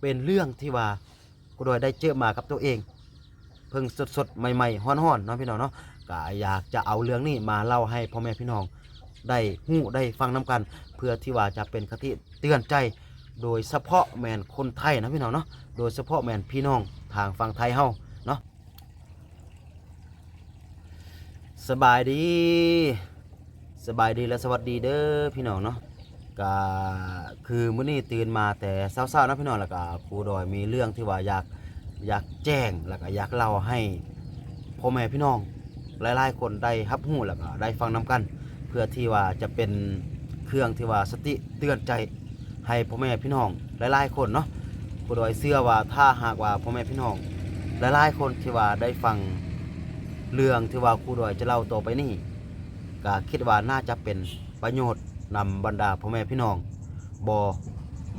เป็นเรื่องที่ว่าครูดอยได้เจอมากับตัวเอง เพิ่งสดๆ ใหม่ๆฮ้อนๆเนาะพี่น้องเนาะก็อยากจะเอาเรื่องนี้มาเล่าให้พ่อแม่พี่น้องได้หู้ได้ฟังน้กัน เพื่อที่ว่าจะเป็นคติเตือนใจ โดยเฉพาะแมนคนไทยนะพี่น้องเนาะโดยเฉพาะแมนพี่น้องทางฝั่งไทยเฮาเนาะสบายดี สบายดีและสวัสดีเด้อพี่น้องเนาะ ก็คือมื้อนี้ตื่นมาแต่เช้าๆนะพี่น้องแล้วก็ครูดอยมีเรื่องที่ว่าอยากอยากแจ้งแล้วก็อยากเล่าให้พ่อแม่พี่น้องหลายๆคนได้รับรู้แล้วก็ได้ฟังนํกัน เพื่อที่ว่าจะเป็นเครื่องที่ว่าสติเตือนใจให้พ่อแม่พี่น้องหลายๆคนเนาะครูดอยเชื่อว่าถ้าหากว่าพ่อแม่พี่น้องหลายๆคนที่ว่าได้ฟังเรื่องที่ว่าครูดอยจะเล่าต่อไปนี้ก็คิดว่าน่าจะเป็นประโยชน์ นำบรรดาพ่อแม่พี่น้องบ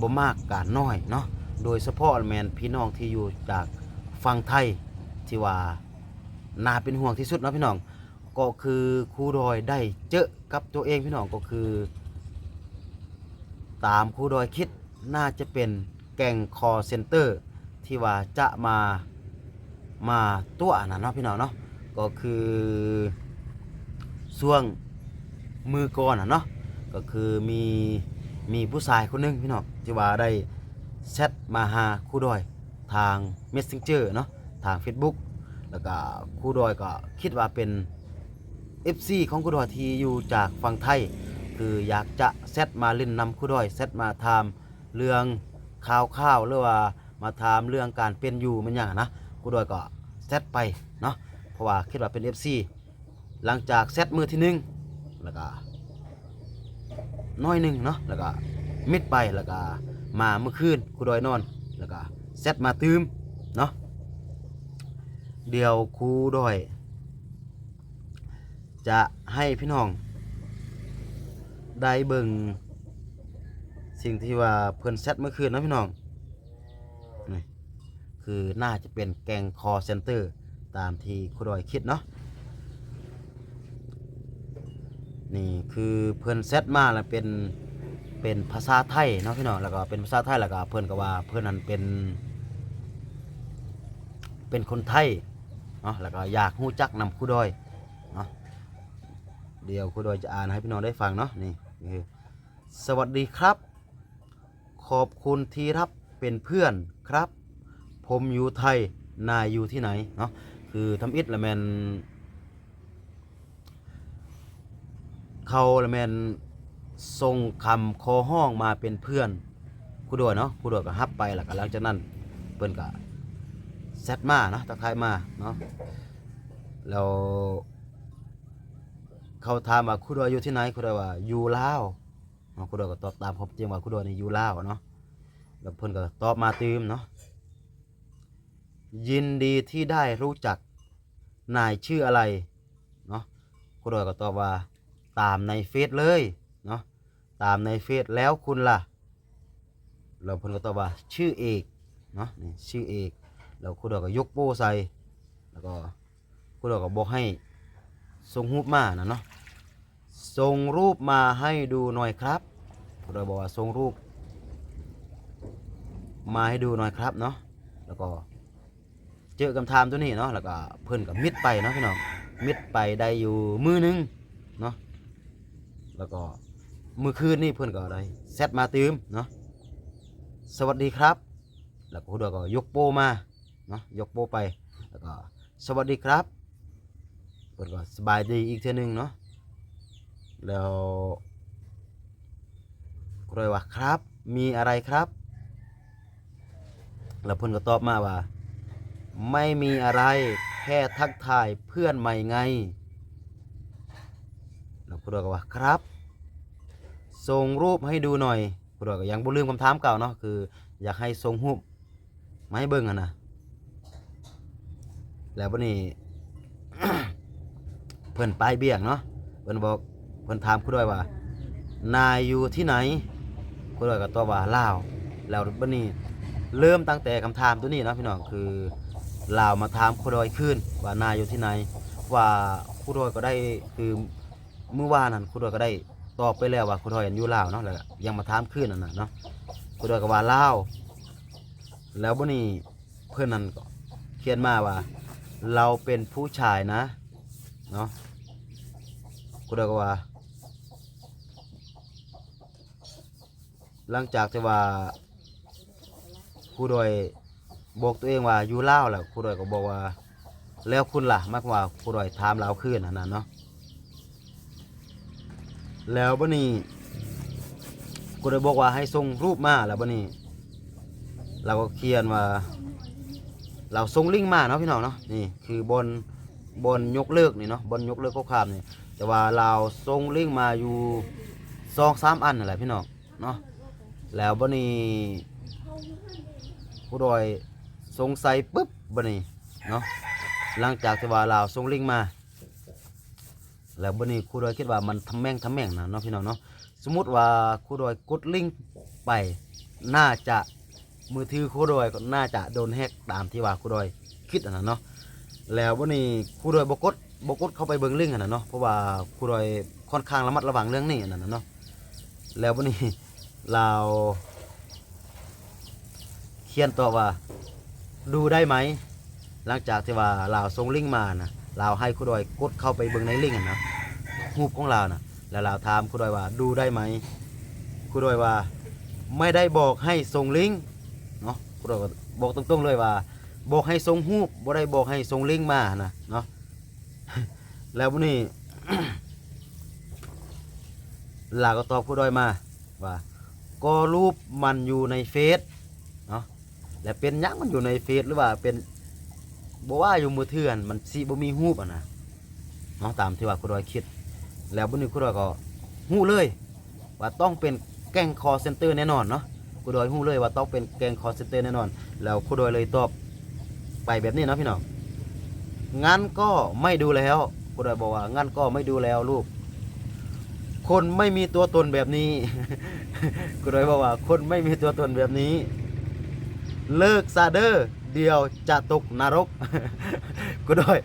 บ่มากกาน้อยเนาะโดยเฉพาะแมนพี่น้องที่อยู่จากฝั่งไทยที่ว่าน่าเป็นห่วงที่สุดนะพี่น้อง ก็คือครูดอยได้เจอกับตัวเองพี่น้องก็คือ ตามครูดอยคิดน่าจะเป็นแก่งคอเซ็นเตอร์ที่ว่าจะมามาตัวนะเนาะพี่น้องเนาะก็คือช่วงมือก่อนนะเนาะ ก็คือมีมีผู้ชายคนหนึงพี่น้องที่ว่าได้แชทมาหาครูดอยทาง Messenger เนาะทาง Facebook แล้วก็ครูดอยก็คิดว่าเป็น FC ของครูดอยที่อยู่จากฝั่งไทย คืออยากจะแซดมาเล่นนำครูดอยแซดมาถามเรื่องข่าวข้าวหรือว่ามาถามเรื่องการเป็นอยู่มันอย่างนะครูดอยก็แซดไปเนาะเพราะว่าคิดว่าเป็น FC หลังจากแซดมือที่หนึ่งแล้วก็ น้อยหนึ่งเนาะแล้วก็มิดไปแล้วก็มาเมื่อคืนครูดอยนอน แล้วก็แซดมาตืมเนาะเดี๋ยวครูดอย จะให้พี่น้อง ได้เบิ่งสิ่งที่ว่าเพิ่นเซตเมื่อคืนนะพี่น้องนี่คือน่าจะเป็นแกงคอเซนเตอร์ตามที่ครูดอยคิดเนาะ นี่คือเพิ่นเซตมาแล้วเป็นเป็นภาษาไทยเนาะพี่น้องแล้วก็เป็นภาษาไทยแล้วก็เพิ่นก็ว่าเพิ่นนั้นเป็น เป็นคนไทยเนาะแล้วก็อยากรู้จักนำครูดอยเนาะเดี๋ยวครูดอยจะอ่านให้พี่น้องได้ฟังเนาะนี่คือสวัสดีครับ ขอบคุณที่รับเป็นเพื่อนครับ ผมอยู่ไทยนายอยู่ที่ไหนเนาะคือทำอิฐละแมน เขาละแมนส่งคำคอห้องมาเป็นเพื่อนครูดอยเนาะครูดอยก็ฮับไปแล้วก็หลังจากนั้นเปิ้นก็แซดมาเนาะทักทายมาเนาะแล้วเขาถามว่าคุณดอยอยู่ที่ไหนคุณดอยว่าอยู่ลาวเนาะคุณดอยก็ตอบตามความจริงว่าคุณดอยนี่อยู่ลาวเนาะแล้วเพิ่นก็ตอบมาตืมเนาะยินดีที่ได้รู้จักนายชื่ออะไรเนาะคุณดอยก็ตอบว่า ตามในเฟซเลยเนาะตามในเฟซแล้วคุณล่ะแล้วเพิ่นก็ตอบว่าชื่อเอกเนาะนี่ชื่อเอกแล้วคุณดอยก็ยกโป้ใส่แล้วก็คุณดอยก็บอกให้ส่งรูปมานะเนาะส่งรูปมาให้ดูหน่อยครับเราบอกว่าส่งรูป มาให้ดูหน่อยครับเนาะแล้วก็เจอคำถามตัวนี้เนาะแล้วก็เพิ่นกับมิดไปเนาะพี่น้องมิดไปได้อยู่มือหนึงเนาะ แล้วก็มือคืนนี่เพิ่อนก็ได้แซดมาตืมเนาะสวัสดีครับ แล้วก็คุณดอยก็ยกโป้มาเนาะยกโป้ไปแล้วก็สวัสดีครับเพิ่อนก็สบายดีอีกเทื่อนึงเนาะแล้วก็เลยว่าครับ มีอะไรครับ แล้วเพิ่อนก็ตอบมาว่า ไม่มีอะไรแค่ทักทายเพื่อนใหม่ไง แล้วคุณดอยก็ว่าครับ ส่งรูปให้ดูหน่อยคุณดอยก็ยังบ่ลืมคำถามเก่าเนาะคือ อยากให้ส่งรูปมาให้เบิ่งอะนะแล้ววันนี้เพิ่นปลายเบี่ยงเนาะเพิ่นบอกเพิ่นถามคุณด้วยว่า นายอยู่ที่ไหนคุณด้วยก็ตอบว่าลาวแล้วบัดนี้เริ่มตั้งแต่คำถามตัวนี้เนาะพี่น้องคือลาวมาถามคุณดอยขึ้นว่านายอยู่ที่ไหนว่าคุณดอยก็ได้คือ เมื่อวานนั้นคุณดอยก็ได้ตอบไปแล้วว่าคุณดอยอยู่ลาวเนาะแล้วยังมาถามขึ้นนั่นน่ะเนาะคุณดอยก็ว่าลาวแล้วบ่นี้เพื่อนนั้นก็เขียนมาว่า เราเป็นผู้ชายนะเนาะกูได้ก็ว่า หลังจากที่ว่าครูโดยบอกตัวเองว่าอยู่ลาวแล้วครูโดยก็บอกว่า แล้วคุณล่ะมากกว่าครูโดยถามเราขึ้นอันนั้นเนาะ แล้วบัดนี้ครูโดยบอกว่าให้ส่งรูปมาแล้วบัดนี้เราก็เขียนว่า เราส่งลิงก์มาเนาะพี่น้องเนาะนี่คือบนบนยกเลิกนี่เนาะบนยกเลิกข้อความนี่แต่ว่าเราส่งลิงก์มาอยู่สองสามอันนั่นแหละพี่น้องเนาะแล้วบัดนี้ผู้โดยสงสัยปุ๊บบัดนี้เนาะหลังจากที่ว่าเราส่งลิงก์มา แล้วบัดนี้ครูโดยคิดว่ามันทำแม่งทำแม่งนะเนาะพี่น้องเนาะสมมติว่าครูโดยกดลิงก์ไป น่าจะมือถือครูโดยก็น่าจะโดนแฮกตามที่ว่าครูโดยคิดอันนั้นเนาะแล้ววันนี้ครูโดยบกดบกดเข้าไปเบิ่งลิงก์อันนั้นเนาะเพราะว่าครูโดยค่อนข้างระมัดระวังเรื่องนี้อันนั้นนะเนาะแล้ววันนี้เราเขียนต่อว่าดูได้ไหมหลังจากที่ว่าเราส่งลิงก์มานะเราให้ครูโดยกดเข้าไปเบิ่งในลิงก์อันนะ รูปของเรานะแล้วเราถามครูโดยว่าดูได้ไหมครูโดยว่าไม่ได้บอกให้ส่งลิงก์เนาะพวกเราก็บอกตรงๆเลยว่า บอกให้ส่งรูปบ่ได้บอกให้ส่งลิงก์มานะเนาะแล้ววันนี้ลาก็ตอบผู้ดอยมาว่าก็รูปมันอยู่ในเฟซเนาะแล้วเป็นยังมันอยู่ในเฟซหรือว่าเป็นบ่ว่าอยู่มือเถื่อนมันสิบ่มีรูปอะนะเนาะตามที่ว่าผู้ดอยคิด แล้ววันนี้ผู้ดอยก็ฮู้เลย ว่าต้องเป็นแก๊งคอเซ็นเตอร์แน่นอนเนาะครูโดยฮู้เลยว่าต้องเป็นแกงคอเซนเตอร์แน่นอน แล้วครูโดยเลยตอบไปแบบนี้เนาะพี่น้องงั้นก็ไม่ดูแล้วครูโดยบอกว่างั้นก็ไม่ดูแล้วลูกคนไม่มีตัวตนแบบนี้ครูโดยบอกว่า คนไม่มีตัวตนแบบนี้ เลิกซาเดอร์เดียวจะตกนรกครูโดย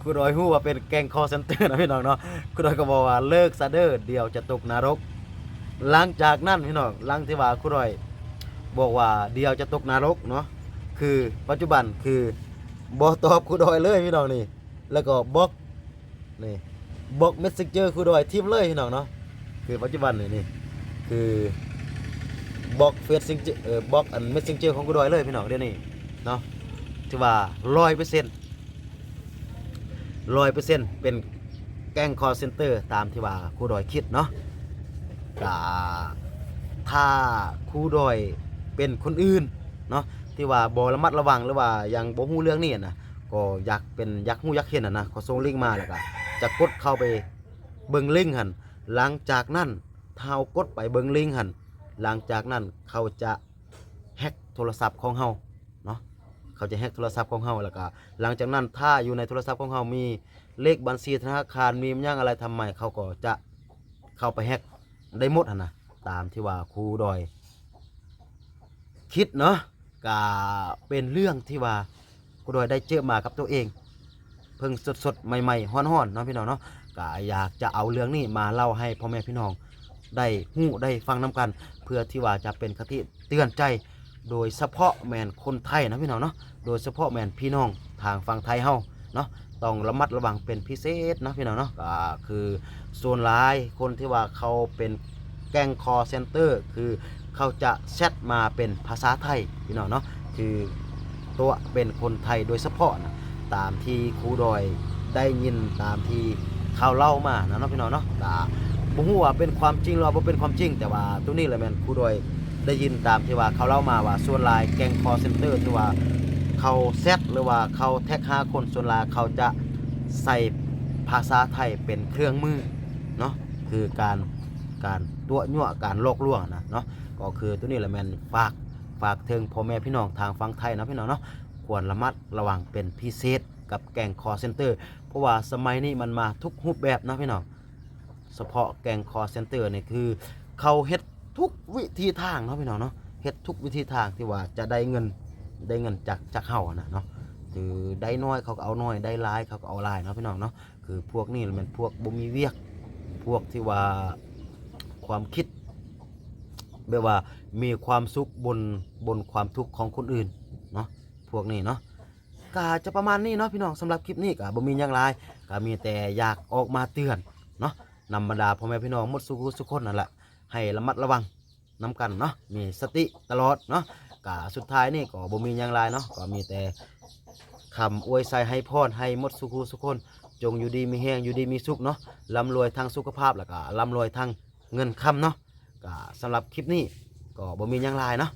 ครูโดยฮู้ว่าเป็นแกงคอเซนเตอร์นะพี่น้องเนาะครูโดยก็บอกว่าเลิกซาเดอร์เดียวจะตกนรก หลังจากนั้นพี่น้องหลังที่ว่าครูโดยบอกว่าเดียวจะตกนรกเนาะคือปัจจุบันคือบอตอบครูดอยเลยพี่น้องนี่ แล้วก็บล็อกนี่บล็อกเมสเซจเจอร์ครูดอยทิมเลยพี่น้องเนาะคือปัจจุบันนี่นี่คือบล็อกเฟซซิงเออบล็อกอันเมสเซจเจอร์ของครูดอยเลยพี่น้องเดี๋ยวนี้เนาะถือว่าร้อยเปอร์เซ็นต์ ร้อยเปอร์เซ็นต์เป็นแก๊งคอร์เซนเตอร์ตามที่ว่าครูดอยคิดเนาะถ้าครูดอยเป็นคนอื่นเนาะที่ว่าบอระมัดระวังหรือว่ายังบ่ฮู้เรื่องนี้นะก็อยากเป็นยากฮู้ยากเห็นน่ะนะก็ส่งลิงก์มาแล้วก็จะกดเข้าไปเบิ่งลิงก์หั่นหลังจากนั้นถ้าเรากดไปเบิ่งลิงก์หั่นหลังจากนั้นเขาจะแฮ็กโทรศัพท์ของเฮา เขาจะแฮ็กโทรศัพท์ของเฮาแล้วก็หลังจากนั้นถ้าอยู่ในโทรศัพท์ของเฮามีเลขบัญชีธนาคารมีหยังอะไรทำไมเขาก็จะเข้าไปแฮ็กได้หมดนนะตามที่ว่าครูดอย คิดเนาะก็เป็นเรื่องที่ว่ากูโดยได้เจอมากับตัวเอง เพิ่งสดๆใหม่ๆฮ้อนๆเนาะพี่น้องเนาะก็อยากจะเอาเรื่องนี้มาเล่าให้พ่อแม่พี่น้องได้หู้ได้ฟังน้กัน เพื่อที่ว่าจะเป็นคติเตือนใจ โดยเฉพาะแมนคนไทยนะพี่น้องเนาะโดยเฉพาะแมนพี่น้องทางฝั่งไทยเฮาเนาะต้องระมัดระวังเป็นพิเศษนะพี่น้องเนาะก็คือโซนหลายคนที่ว่าเขาเป็นแก๊งคอเซนเตอร์คือเขาจะแชทมาเป็นภาษาไทยพี่น้องเนาะคือตัวเป็นคนไทยโดยเฉพาะนะตามที่ครูดอยได้ยินตามที่เขาเล่ามานะเนาะพี่น้องเนาะแต่บ่ฮู้ว่าเป็นความจริงหรือว่าเป็นความจริง แต่ว่าตัวนี้แหละแมนครูดอย ได้ยินตามที่ว่าเขาเล่ามาว่าส่วนลายแกงคอเซ็นเตอร์ที่ว่าเขาแซดหรือว่าเขาแท็กหาคนส่วนลายเขาจะใส่ภาษาไทยเป็นเครื่องมือเนาะคือการการตัวยั่วการลอกลวงนะเนาะก็คือตัวนี้แหละแมนฝากฝากถึงพ่อแม่พี่น้องทางฝั่งไทยนะพี่น้องเนาะควรระมัดระวังเป็นพิเศษกับแกงคอเซ็นเตอร์เพราะว่าสมัยนี้มันมาทุกรูปแบบนะพี่น้องเฉพาะแกงคอเซ็นเตอร์นี่คือเขาเฮ็ด ทุกวิธีทางเนาะพี่น้องเนาะเฮ็ดทุกวิธีทางที่ว่าจะได้เงินได้เงินจากจากเฮานะเนาะคือได้น้อยเขาก็เอาน้อยได้หลายเขาก็เอาหลายเนาะพี่น้องเนาะคือพวกนี้มันพวกบ่มีเวียก พวกที่ว่าความคิดแบบว่ามีความสุขบนบนความทุกข์ของคนอื่นเนาะพวกนี้เนาะก็จะประมาณนี้เนาะพี่น้องสำหรับคลิปนี้ก็บ่มีหยังหลายก็มีแต่อยากออกมาเตือนเนาะนำบรรดาพ่อแม่พี่น้องหมดสุขสุขคนนั่นแหละ ให้ระมัดระวังน้กันเนาะมีสติตลอดเนาะก็สุดท้ายนี่ก็บ่มีอย่างไรเนาะก็มีแต่คำอวยใส่ให้พรให้หมดสุขสุขคนจงอยู่ดีมีแห้งอยู่ดีมีสุขเนาะร่ำรวยทางสุขภาพแล้วก็ร่ำรวยทางเงินคำเนาะก็สำหรับคลิปนี้ก็บ่มีอย่างไรเนาะ